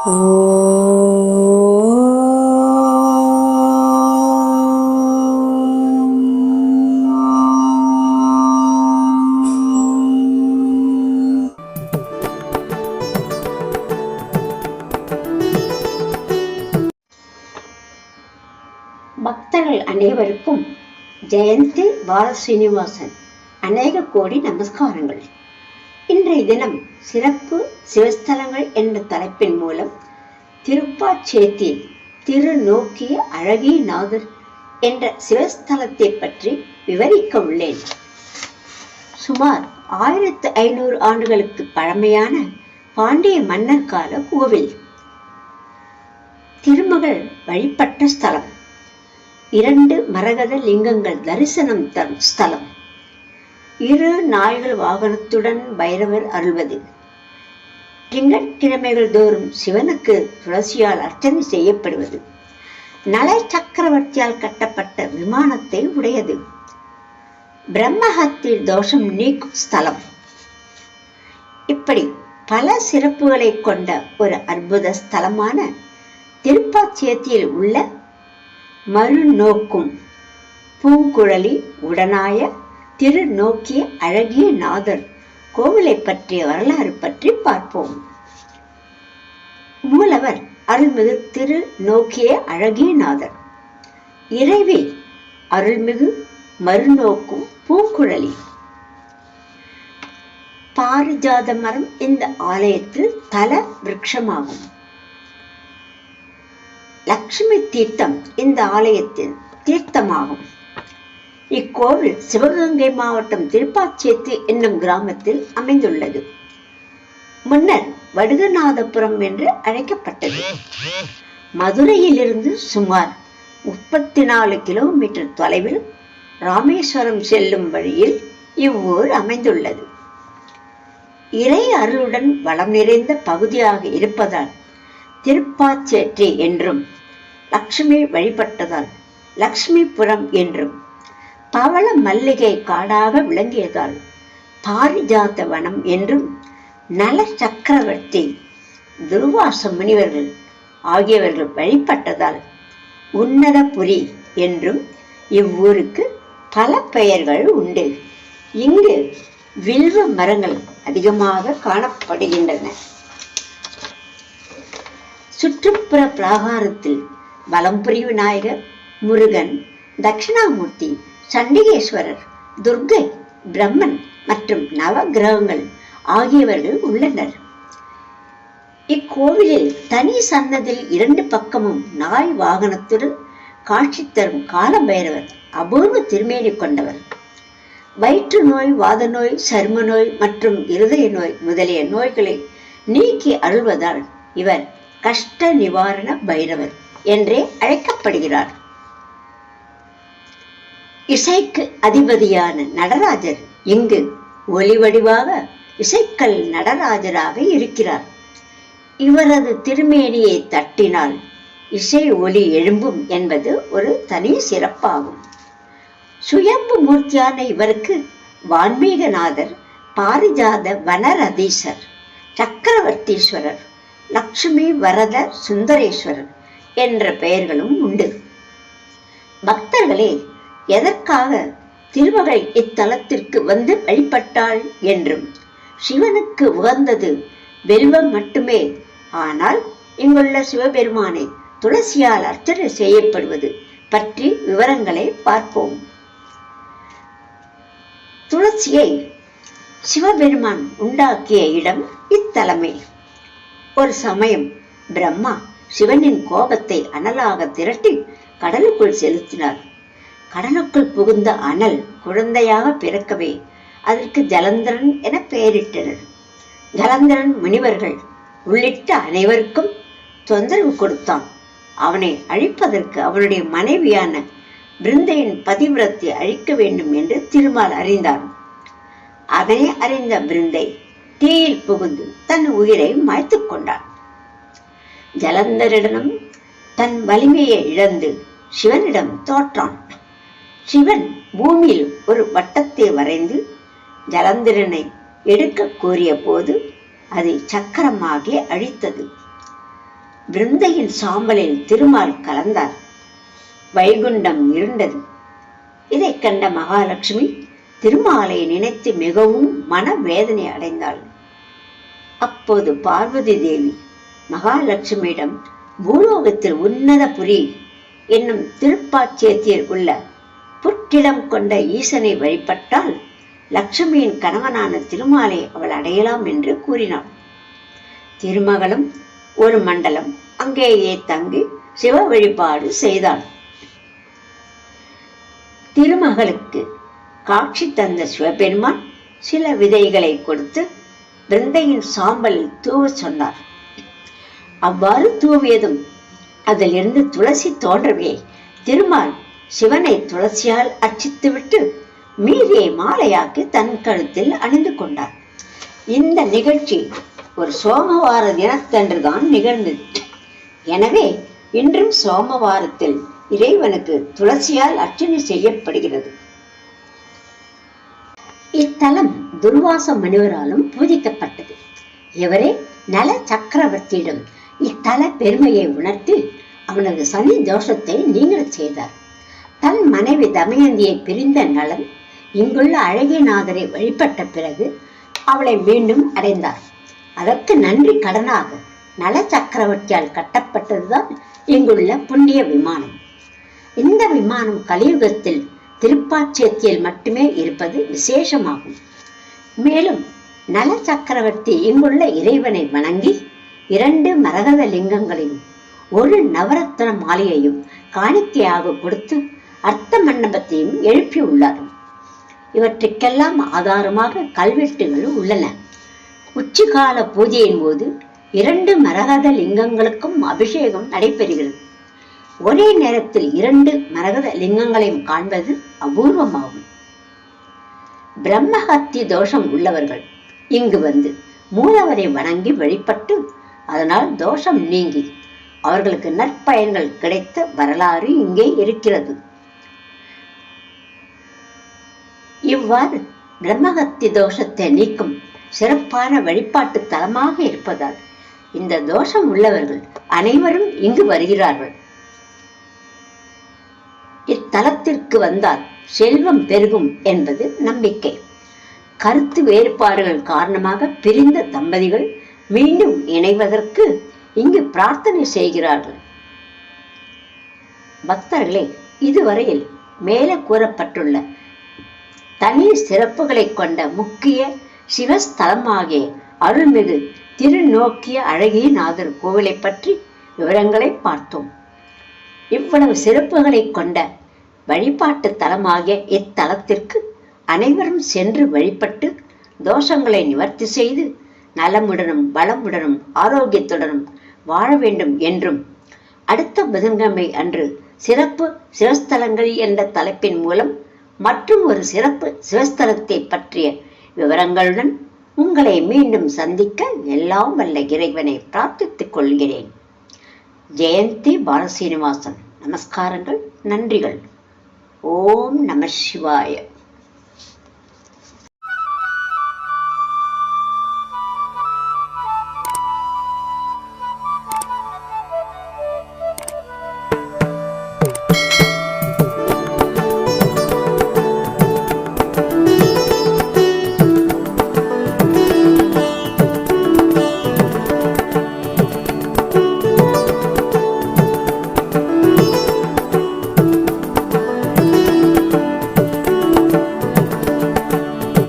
பக்தர்கள் அனைவருக்கும் ஜெயந்தி பாலஸ்ரீனிவாசன் அநேக கோடி நமஸ்காரங்கள் இன்றைய தினம் சிறப்பு சிவஸ்தலங்கள் என்ற தலைப்பின் மூலம் திருப்பாச்சேத்தி திருநோக்கிய அழகிய நாதர் என்ற சிவஸ்தலத்தை பற்றி விவரிக்க உள்ளேன். சுமார் ஆயிரத்து ஐநூறு ஆண்டுகளுக்கு பழமையான பாண்டிய மன்னர் கால கோவில். திருமகள் வழிபட்ட ஸ்தலம். இரண்டு மரகத லிங்கங்கள் தரிசனம் தரும் ஸ்தலம். இரு நாய்கள் வாகனத்துடன் பைரவர் அருள்வது. திங்கட்கிழமைகள் தோறும் சிவனுக்கு துளசியால் அர்ச்சனை செய்யப்படுவது. நல சக்கரவர்த்தியால் கட்டப்பட்ட விமானத்தை உடையது. பிரம்மஹத்தி தோஷம் நீக்கும் ஸ்தலம். இப்படி பல சிறப்புகளை கொண்ட ஒரு அற்புத ஸ்தலமான திருப்பாச்சேத்தியில் உள்ள மறுநோக்கும் பூங்குழலி உடனாய திரு நோக்கிய அழகிய நாதர். கோவிலை பற்றிய வரலாறு பற்றி பார்ப்போம். மூலவர் அருள்மிகு திரு நோக்கிய அழகிய நாதர். இறைவி அருள்மிகு மறுநோக்கும் பூங்குழலி. பாரிஜாத மரம் இந்த ஆலயத்தில் தல விரக்ஷமாகும் லக்ஷ்மி தீர்த்தம் இந்த ஆலயத்தின் தீர்த்தமாகும். இக்கோவில் சிவகங்கை மாவட்டம் திருப்பாச்சேத்து என்னும் கிராமத்தில் அமைந்துள்ளது. முன்னர் வடுகநாதபுரம் என்று அழைக்கப்பட்டது. மதுரையிலிருந்து சுமார் முப்பத்தி நாலு கிலோமீட்டர் தொலைவில் ராமேஸ்வரம் செல்லும் வழியில் இவ்வூர் அமைந்துள்ளது. இறை அருளுடன் வளம் நிறைந்த பகுதியாக இருப்பதால் திருப்பாச்சேற்றி என்றும் லக்ஷ்மி வழிபட்டதால் லக்ஷ்மிபுரம் என்றும் பவள மல்லிகை காடாக விளங்கியதால் பாரிஜாத வனம் என்றும் நல சக்கரவர்த்தி துர்வாச முனிவர்கள் ஆகியவர்கள் வழிபட்டதால் உன்னதபுரி என்றும் இவ்வூருக்கு பல பெயர்கள் உண்டு. இங்கு வில்வ மரங்கள் அதிகமாக காணப்படுகின்றன. சுற்றுப்புற பிராகாரத்தில் வலம்புரி விநாயகர் முருகன் தட்சிணாமூர்த்தி சண்டிகேஸ்வரர் துர்கை பிரம்மன் மற்றும் நவகிரகங்கள் ஆகியவர்கள் உள்ளனர். இக்கோவிலில் தனி சன்னதில் இரண்டு பக்கமும் நாய் வாகனத்துடன் காட்சி தரும் காலபைரவர் அபூர்வ திருமேனி கொண்டவர். வயிற்று நோய் வாத நோய் சரும நோய் மற்றும் இருதய நோய் முதலிய நோய்களை நீக்கி அருள்வதால் இவர் கஷ்ட நிவாரண பைரவர் என்றே அழைக்கப்படுகிறார். இசைக்கு அதிபதியான நடராஜர் இங்கு ஒளி வடிவாக இசைக்கல் நடராஜராக இருக்கிறார். இவரது திருமேனியை தட்டினால் இசை ஒலி எழும்பும் என்பது ஒரு தனி சிறப்பாகும். சுயம்பு மூர்த்தியான இவருக்கு வான்மீகநாதர் பாரிஜாத வனரதீசர் சக்கரவர்த்தீஸ்வரர் லக்ஷ்மி வரத சுந்தரேஸ்வரர் என்ற பெயர்களும் உண்டு. பக்தர்களே எதற்காக திருமகள் இத்தலத்திற்கு வந்து வழிபட்டாள் என்றும்? சிவனுக்கு உகந்தது வெல்வம் மட்டுமே. ஆனால் இங்குள்ள சிவபெருமானை துளசியால் அர்ச்சனை செய்யப்படுவது பற்றி விவரங்களை பார்ப்போம். துளசியை சிவபெருமான் உண்டாக்கிய இடம் இத்தலமே. ஒரு சமயம் பிரம்மா சிவனின் கோபத்தை அனலாக திரட்டி கடலுக்குள் செலுத்தினார். கடலுக்குள் புகுந்த அனல் குழந்தையாக பிறக்கவே அதற்கு ஜலந்தரன் என பெயரிட்டனர். ஜலந்தரன் முனிவர்கள் உள்ளிட்ட அனைவருக்கும் தொந்தரவு கொடுத்தான். அவனை அழிப்பதற்கு அவனுடைய மனைவியான பிருந்தையின் பதிவிரத்தை அழிக்க வேண்டும் என்று திருமால் அறிந்தான். அதனை அறிந்த பிருந்தை தீயில் புகுந்து தன் உயிரை மாய்த்துக் கொண்டான். ஜலந்தரிடனும் தன் வலிமையை இழந்து சிவனிடம் தோற்றான். சிவன் பூமியில் ஒரு வட்டத்தை வரைந்து ஜலந்திரனை எடுக்க கூறிய போது அதை சக்கரமாகி அழித்தது. விருந்தையின் சாம்பலில் திருமால் கலந்தார். வைகுண்டம் இருண்டது இதைக் கண்ட மகாலட்சுமி திருமாலை நினைத்து மிகவும் மனவேதனை அடைந்தாள். அப்போது பார்வதி தேவி மகாலட்சுமியிடம் பூலோகத்தில் உன்னத புரி என்னும் திருப்பாச்சேத்தியில் உள்ள புற்றிடம் கொண்ட ஈசனை வழிபட்டால் லட்சுமியின் கணவனான திருமாலை அவள் அடையலாம் என்று கூறினாள். திருமகளும் ஒரு மண்டலம் அங்கேயே தங்கி சிவ வழிபாடு செய்தாள். திருமகளுக்கு காட்சி தந்த சிவபெருமான் சில விதைகளை கொடுத்து பிருந்தையின் சாம்பலில் தூவ சொன்னார். அவ்வாறு தூவியதும் அதிலிருந்து துளசி தோன்றவே திருமால் சிவனை துளசியால் அர்ச்சித்துவிட்டு மீதியை மாலையாக்கி தன் கழுத்தில் அணிந்து கொண்டார். இந்த நிகழ்ச்சி ஒரு சோமவார தினத்தன்றுதான் நிகழ்ந்தது. எனவே இன்றும் சோமவாரத்தில் இறைவனுக்கு துளசியால் அர்ச்சனை செய்யப்படுகிறது. இத்தலம் துர்வாச முனிவராலும் பூஜிக்கப்பட்டது. இவரே நல சக்கரவர்த்தியிடம் இத்தல பெருமையை உணர்த்தி அவனது சனி தோஷத்தை நீங்க செய்தார். தன் மனைவி தமயந்தியை பிரிந்த நலன் இங்குள்ள அழகிய நாதரை வழிபட்ட பிறகு அவளை மீண்டும் அடைந்தார். அதற்கு நன்றி கடனாக நல சக்கரவர்த்தியால் கட்டப்பட்டதுதான் இங்குள்ள புண்ணிய விமானம். இந்த விமானம் கலியுகத்தில் திருப்பாச்சேத்தியில் மட்டுமே இருப்பது விசேஷமாகும். மேலும் நல சக்கரவர்த்தி இங்குள்ள இறைவனை வணங்கி இரண்டு மரகத லிங்கங்களையும் ஒரு நவரத்ன மாலையையும் காணிக்கையாக கொடுத்து அர்த்த மண்டபத்தையும் எழுப்பியுள்ளார். இவற்றுக்கெல்லாம் ஆதாரமாக கல்வெட்டுகள் உள்ளன. உச்சிகால பூஜையின் போது இரண்டு மரகத லிங்கங்களுக்கும் அபிஷேகம் நடைபெறுகிறது. ஒரே நேரத்தில் இரண்டு மரகத லிங்கங்களையும் காண்பது அபூர்வமாகும். பிரம்மஹத்தி தோஷம் உள்ளவர்கள் இங்கு வந்து மூலவரை வணங்கி வழிபட்டு அதனால் தோஷம் நீங்கி அவர்களுக்கு நற்பயன்கள் கிடைத்த வரலாறு இங்கே இருக்கிறது. இவ்வாறு பிரம்மஹத்தி தோஷத்தை நீக்கும் சிறப்பான வழிபாட்டு தலமாக இருப்பதால் இந்த தோஷம் உள்ளவர்கள் அனைவரும் இங்கு வருகிறார்கள். இத்தலத்திற்கு வந்தால் செல்வம் பெருகும் என்பது நம்பிக்கை. கருத்து வேறுபாடுகள் காரணமாக பிரிந்த தம்பதிகள் மீண்டும் இணைவதற்கு இங்கு பிரார்த்தனை செய்கிறார்கள். பக்தர்களே இதுவரையில் மேலே கூறப்பட்டுள்ள தனி சிறப்புகளை கொண்ட முக்கிய சிவஸ்தலமாகிய அருள்மிகு திருநோக்கிய அழகியநாதர் கோவிலை பற்றி விவரங்களை பார்த்தோம். இவ்வளவு சிறப்புகளை கொண்ட வழிபாட்டு தலமாகிய இத்தலத்திற்கு அனைவரும் சென்று வழிபட்டு தோஷங்களை நிவர்த்தி செய்து நலமுடனும் பலமுடனும் ஆரோக்கியத்துடனும் வாழ வேண்டும் என்றும் அடுத்த புதன்கிழமை அன்று சிறப்பு சிவஸ்தலங்கள் என்ற தலைப்பின் மூலம் மற்றும் ஒரு சிறப்பு சிவஸ்தலத்தை பற்றிய விவரங்களுடன் உங்களை மீண்டும் சந்திக்க எல்லாம் வல்ல இறைவனை பிரார்த்தித்துக் கொள்கிறேன். ஜெயந்தி பாலசீனிவாசன். நமஸ்காரங்கள் நன்றிகள். ஓம் நம சிவாய.